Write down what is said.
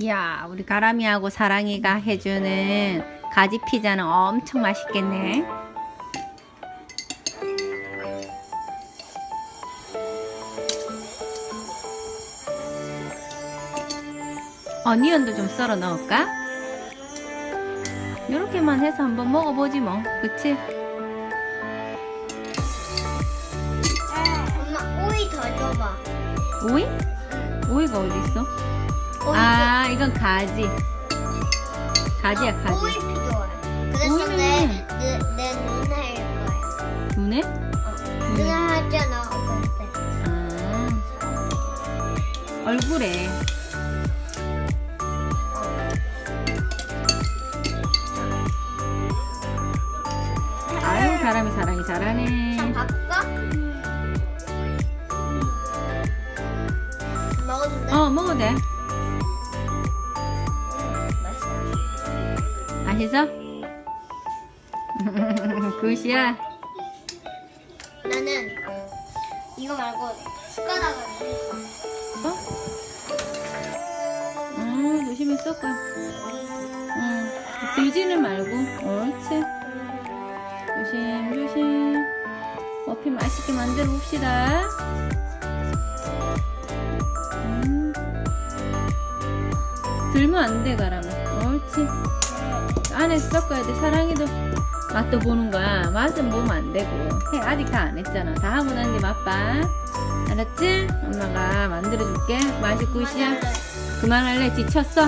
이야, 우리 가람이하고 사랑이가 해주는 가지 피자는 엄청 맛있겠네. 어니언도 좀 썰어 넣을까? 이렇게만 해서 한번 먹어보지 뭐, 그치? 엄마 오이 더 줘봐. 오이? 오이가 어디 있어? 오이 아, 이건 가지. 가지야, 줘. 가지. 오이 필요해. 그래서 오이는- 내내 눈에 할 거야. 눈에? 어. 눈에 하잖아 때. 아, 얼굴에. 아유, 사람이 사랑이 잘하네. 자 바꿔. 먹어도 돼? 어, 먹어도 돼. 맛있어. 굿이야. 나는 이거 말고 숟가락을 어? 음, 조심히 섞어. 응. 들지는 말고. 옳지. 조심, 조심. 머핀 맛있게 만들어 봅시다. 음. 들면 안 돼, 가라면. 옳지. 안에 섞어야 돼. 사랑이도 맛도 보는 거야. 맛은 보면 안 되고. 해, 아직 다 안 했잖아. 다 하고 난 뒤 맛봐. 알았지? 엄마가 만들어줄게. 맛이 굿이야. 그만할래? 지쳤어?